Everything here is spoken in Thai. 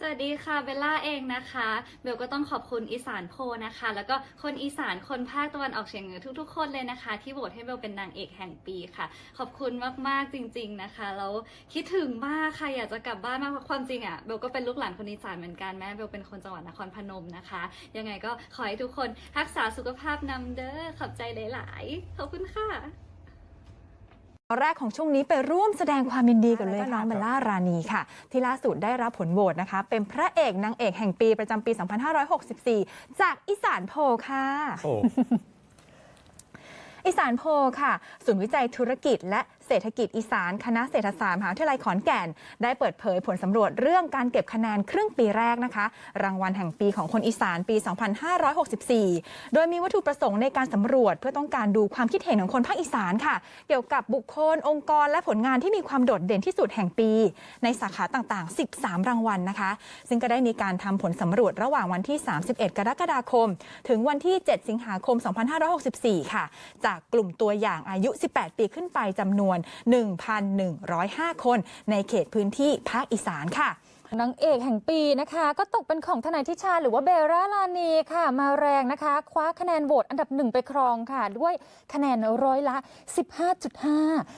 สวัสดีค่ะเบลล่าเองนะคะเบลก็ต้องขอบคุณอีสานโพนะคะ แล้วก็คนอีสานคนภาคตะวันออกเฉียงเหนือทุก ๆ คนเลยนะคะ ที่โหวตให้เบลเป็นนางเอกแห่งปีค่ะ ขอบคุณมากๆจริง ๆนะคะแล้วคิดถึงมากค่ะอยากจะกลับบ้านมากเพราะความจริงอะเบลก็เป็นลูกหลานคนอีสานเหมือนกันแม่เบลเป็นคนจังหวัดนครพนมนะคะ ยังไงก็ขอให้ทุกคนรักษาสุขภาพนำเด้อขอบใจหลายๆขอบคุณค่ะ แรกของช่วงนี้ไปร่วมแสดงความยินดีกันเลยน้องเบลล่ารานีค่ะ ที่ล่าสุดได้รับผลโหวตนะคะ เป็นพระเอกนางเอกแห่งปีประจำปี 2564 จากอีสานโพลค่ะโอ้อีสานโพลค่ะ ศูนย์วิจัยธุรกิจและ เศรษฐกิจอีสาน คณะเศรษฐศาสตร์มหาวิทยาลัยขอนแก่น ได้เปิดเผยผลสำรวจเรื่องการเก็บคะแนนครึ่งปีแรกนะคะ รางวัลแห่งปีของคนอีสานปี 2564 โดยมีวัตถุประสงค์ในการสำรวจเพื่อต้องการดูความคิดเห็นของคนภาคอีสานค่ะ เกี่ยวกับบุคคลองค์กรและผลงานที่มีความโดดเด่นที่สุดแห่งปี ในสาขาต่างๆ 13 รางวัลนะคะ ซึ่งก็ได้มีการทำผลสำรวจระหว่างวันที่ 31 กรกฎาคม ถึงวันที่ 7 สิงหาคม 2564 ค่ะ จากกลุ่มตัวอย่างอายุ 18 ปีขึ้นไปจำนวน1,105 คนในเขตพื้นที่ภาคอีสานค่ะนางเอกแห่งปีนะคะ ก็ตกเป็นของทนายทิชาหรือว่าเบร่าลานีค่ะ มาแรงนะคะ คว้าคะแนนโหวตอันดับหนึ่งไปครองค่ะ ด้วยคะแนนร้อยละ 15.5